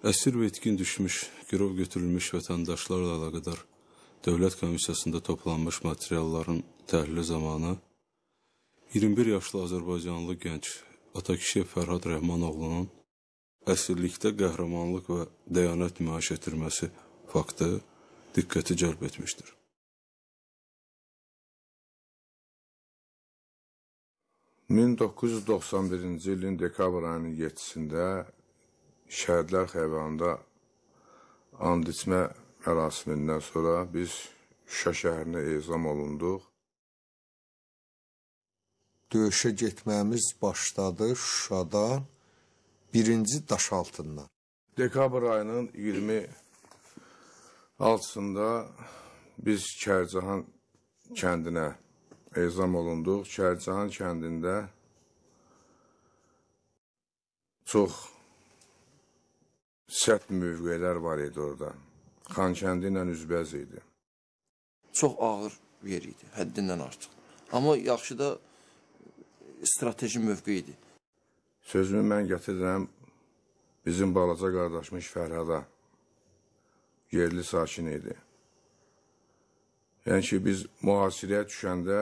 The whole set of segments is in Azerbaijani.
Əsir və itkin düşmüş, girov götürülmüş vətəndaşlarla əlaqədar Dövlət Komissiyasında toplanmış materialların təhlili zamanı 21 yaşlı Azərbaycanlı gənc Atakişiyev Fərhad Rəhmanoğlunun əsirlikdə qəhrəmanlıq və dəyanət nümayiş etdirməsi faktı diqqəti cəlb etmişdir. ...1991-ci ilin dekabr ayının 7-sində Şəhidlər Xeyvanında and içmə mərasimindən sonra biz Şuşa şəhərinə ezam olunduq. Döyüşə getməyimiz başladı Şuşadan birinci daş altından. Dekabr ayının 26-sında biz Kərcahan kəndinə ezam olunduq. Kərcahan kəndində çox sərt mövqelər var idi orada. Xankəndi ilə üzbəz idi. Çox ağır yer idi, həddindən artıq. Amma yaxşı da strateji mövqe idi. Sözümü mən gətirirəm bizim balaca qardaşmış Fərhada. Yerli sakin idi. Yəni ki, biz mühasirəyə düşəndə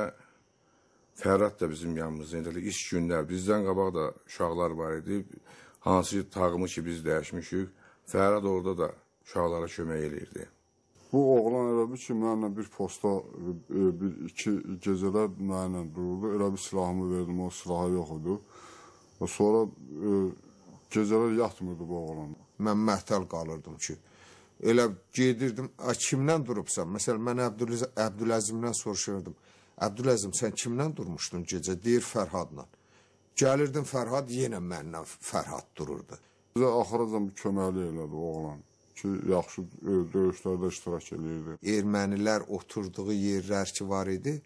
Fərhad da bizim yanımızda idi. İş günlər, bizdən qabaq da uşaqlar var idi. Hansı tağımı ki biz dəyişmişik, Fərhad orada da uşaqlara kömək eləyirdi. Bu oğlan elə bir ki, mənimlə bir posta, e, bir iki gecələr mənimlə dururdu. Elə bir silahımı verdim, o silahı yox idi. Sonra e, gecələr yatmırdı bu oğlan. Mən məhtəl qalırdım ki, elə gedirdim, kimdən durubsan? Məsələn, mən Əbdüləz Əbdüləzimdən soruşurdım. Əbdüləzim, sən kimdən durmuşdun gecə? Deyir Fərhadla. Gəlirdim Fərhad, yenə mənlə Fərhad dururdu. Bizə axıracan bir köməkli elədi oğlan ki, yaxşı e, döyüşlərdə iştirak edirdi. Ermənilər oturduğu yerlər ki var idi,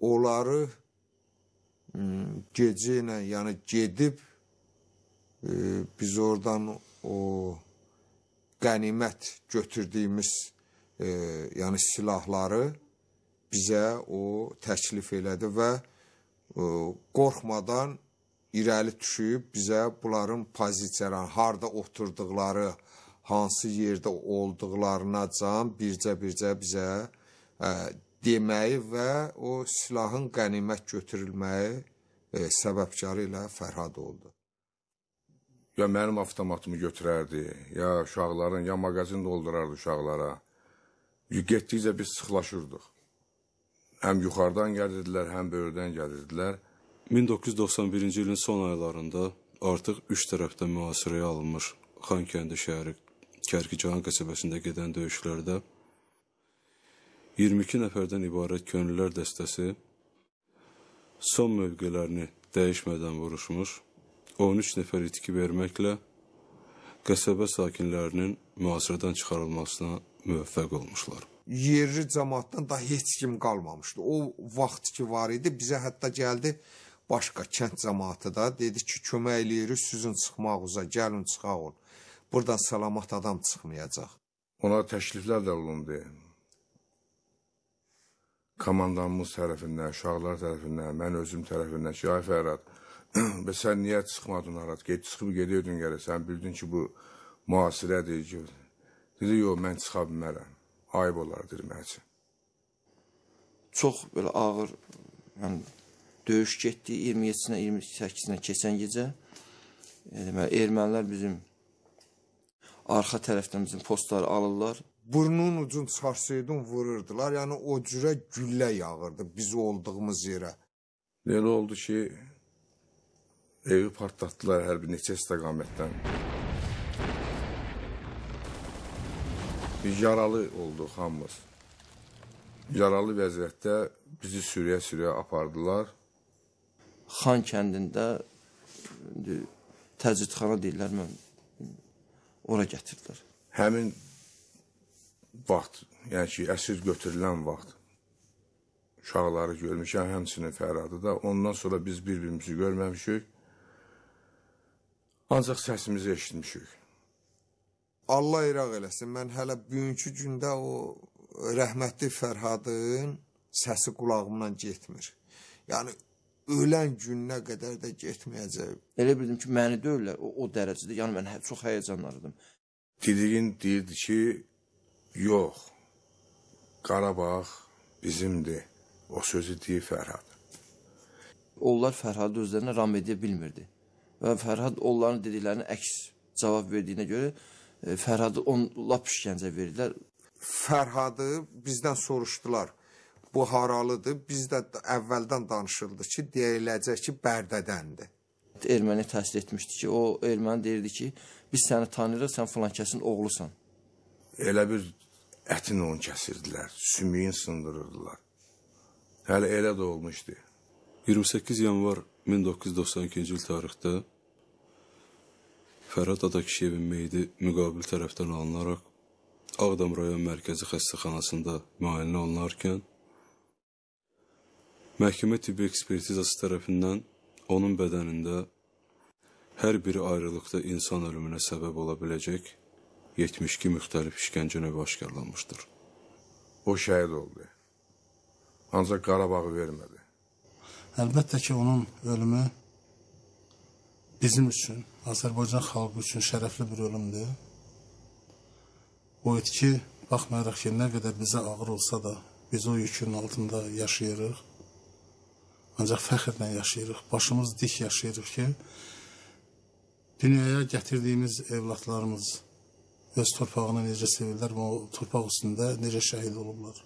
onları gecə ilə, yəni gedib e, biz oradan o qənimət götürdüyümüz e, yəni silahları bizə o təklif elədi və e, qorxmadan irəli düşüb bizə bunların pozisiyalarını, harda oturduqları, hansı yerdə olduqlarına can bircə-bircə bizə ə, deməyi və o silahın qənimət götürülməyi ə, səbəbkarı ilə Fərhad oldu. Ya mənim avtomatımı götürərdi, ya uşaqların, ya mağazin doldurardı uşaqlara. Getdikcə biz sıxlaşırdıq. Həm yuxarıdan gəlirdilər, həm böyürdən gəlirdilər. 1991-ci ilin son aylarında artıq üç tərəfdən mühasirəyə alınmış Xankəndi şəhəri Kərkicahan qəsəbəsində gedən döyüşlərdə 22 nəfərdən ibarət könüllülər dəstəsi son mövqələrini dəyişmədən vuruşmuş, 13 nəfər itki verməklə qəsəbə sakinlərinin mühasirədən çıxarılmasına müvəffəq olmuşlar yerli cəmaatdan da heç kim qalmamışdı. O vaxt ki var idi, bizə hətta gəldi başqa kənd cəmaatı da dedi ki, kömək eləyirik sizin çıxmağınıza, gəlin çıxaq ol. Buradan salamat adam çıxmayacaq. Ona təkliflər də olundu. Komandanımız tərəfindən, uşaqlar tərəfindən, mən özüm tərəfindən ki, ay Fərad, və sən niyə çıxmadın arad? Get, çıxıb gedirdin gələ, sən bildin ki, bu müasirədir ki. Dedi, yox, mən çıxa bilmərəm. Ayıb olar, dedi mən üçün. Çox belə ağır, yəni döyüş getdi 27-sinə, 28-sinə keçən gecə. Deməli, ermənilər bizim arxa tərəfdən bizim postları alırlar. Burnun ucun çarsaydın vururdular. Yəni o cürə güllə yağırdı biz olduğumuz yerə. Elə oldu ki, evi partlatdılar hər bir neçə istiqamətdən. Biz yaralı olduq hamımız. Yaralı vəziyyətdə bizi sürüyə-sürüyə apardılar. Xan kəndində təcridxana deyirlər, mən ora gətirdilər. Həmin vaxt, yəni ki, əsir götürülən vaxt uşaqları görmüşəm, həmçinin Fərhadı da. Ondan sonra biz bir-birimizi görməmişik. Ancaq səsimizi eşitmişik. Allah iraq eləsin. Mən hələ bugünkü gündə o rəhmətli Fərhadın səsi qulağımdan getmir. Yəni ölən gününə qədər də getməyəcək. Elə bildim ki, məni döyürlər o, o dərəcədə. Yəni mən hə, çox həyəcanlanırdım. Didiğin deyirdi ki, yox, Qarabağ bizimdir. O sözü deyir Fərhad. Onlar Fərhadı özlərinə ram edə bilmirdi. Və Fərhad onların dediklərinə əks cavab verdiyinə görə e, Fərhadı on lap işgəncə verdilər. Fərhadı bizdən soruşdular. Bu haralıdır? Biz də əvvəldən danışıldı ki, deyiləcək ki, Bərdədəndir. Erməni təsir etmişdi ki, o erməni deyirdi ki, biz səni tanıyırıq, sən filan kəsin oğlusan. Elə bir ətin onu kəsirdilər, sümüyün sındırırdılar. Hələ elə də olmuşdu. 28 yanvar 1992-ci il tarixdə Fərhad Adakişiyevin meyidi müqabil tərəfdən alınaraq Ağdam rayon mərkəzi xəstəxanasında müayinə olunarkən məhkəmə tibbi ekspertizası tərəfindən onun bədənində hər biri ayrılıqda insan ölümünə səbəb ola biləcək 72 müxtəlif işgəncə növü aşkarlanmışdır. O şəhid oldu. Ancaq Qarabağı vermədi. Əlbəttə ki, onun ölümü bizim üçün, Azərbaycan xalqı üçün şərəfli bir ölümdür. O itki, baxmayaraq ki, nə qədər bizə ağır olsa da, biz o yükün altında yaşayırıq. Ancaq fəxrlə yaşayırıq, başımız dik yaşayırıq ki, dünyaya gətirdiyimiz evlatlarımız öz torpağını necə sevirlər və o torpaq üstündə necə şəhid olublar.